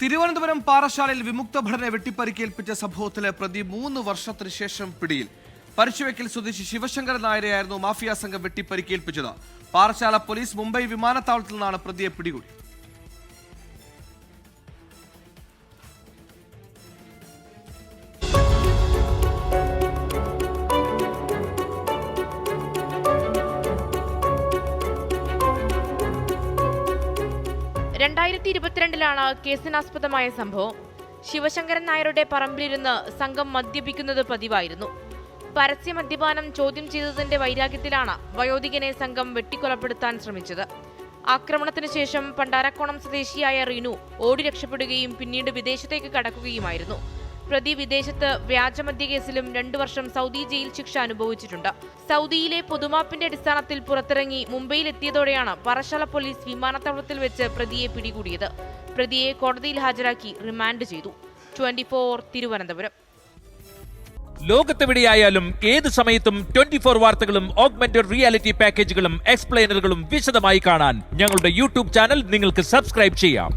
തിരുവനന്തപുരം പാറശാലയിൽ വിമുക്ത ഭടനെ വെട്ടിപ്പരിക്കേൽപ്പിച്ച സംഭവത്തിലെ പ്രതി മൂന്ന് വർഷത്തിന് ശേഷം പിടിയിൽ. പരിശുവയ്ക്കൽ സ്വദേശി ശിവശങ്കരൻ നായരെയായിരുന്നു മാഫിയ സംഘം വെട്ടിപ്പരിക്കേൽപ്പിച്ചത്. പാറശാല പോലീസ് മുംബൈ വിമാനത്താവളത്തിൽ നിന്നാണ് പ്രതിയെ പിടികൂടി രണ്ടായിരത്തി ഇരുപത്തിരണ്ടിലാണ് കേസിനാസ്പദമായ സംഭവം. ശിവശങ്കരൻ നായരുടെ പറമ്പിലിരുന്ന് സംഘം മദ്യപിക്കുന്നത് പതിവായിരുന്നു. പരസ്യ മദ്യപാനം ചോദ്യം ചെയ്തതിന്റെ വൈരാഗ്യത്തിലാണ് വയോധികനെ സംഘം വെട്ടിക്കൊലപ്പെടുത്താൻ ശ്രമിച്ചത്. ആക്രമണത്തിന് ശേഷം പണ്ടാരക്കോണം സ്വദേശിയായ റിനു ഓടി രക്ഷപ്പെടുകയും പിന്നീട് വിദേശത്തേക്ക് കടക്കുകയുമായിരുന്നു. പ്രതി വിദേശത്ത് വ്യാജമദ്യ കേസിലും രണ്ടു വർഷം സൗദി ജയിൽ ശിക്ഷ അനുഭവിച്ചിട്ടുണ്ട്. സൗദിയിലെ പൊതുമാപ്പിന്റെ അടിസ്ഥാനത്തിൽ പുറത്തിറങ്ങി മുംബൈയിലെത്തിയതോടെയാണ് പറശാല പോലീസ് വിമാനത്താവളത്തിൽ വെച്ച് പ്രതിയെ പിടികൂടിയത്. പ്രതിയെ കോടതിയിൽ ഹാജരാക്കി റിമാൻഡ് ചെയ്തു. Twenty four Thiruvananthapuram. ലോകത്തെവിടെയായാലും ഏത് സമയത്തും ട്വന്റി ഫോർ വാർത്തകളും ഓഗ്മെന്റഡ് റിയാലിറ്റി പാക്കേജുകളും എക്സ്പ്ലെയിനറുകളും വിശദമായി കാണാൻ ഞങ്ങളുടെ യൂട്യൂബ് ചാനൽ നിങ്ങൾക്ക് സബ്സ്ക്രൈബ് ചെയ്യാം.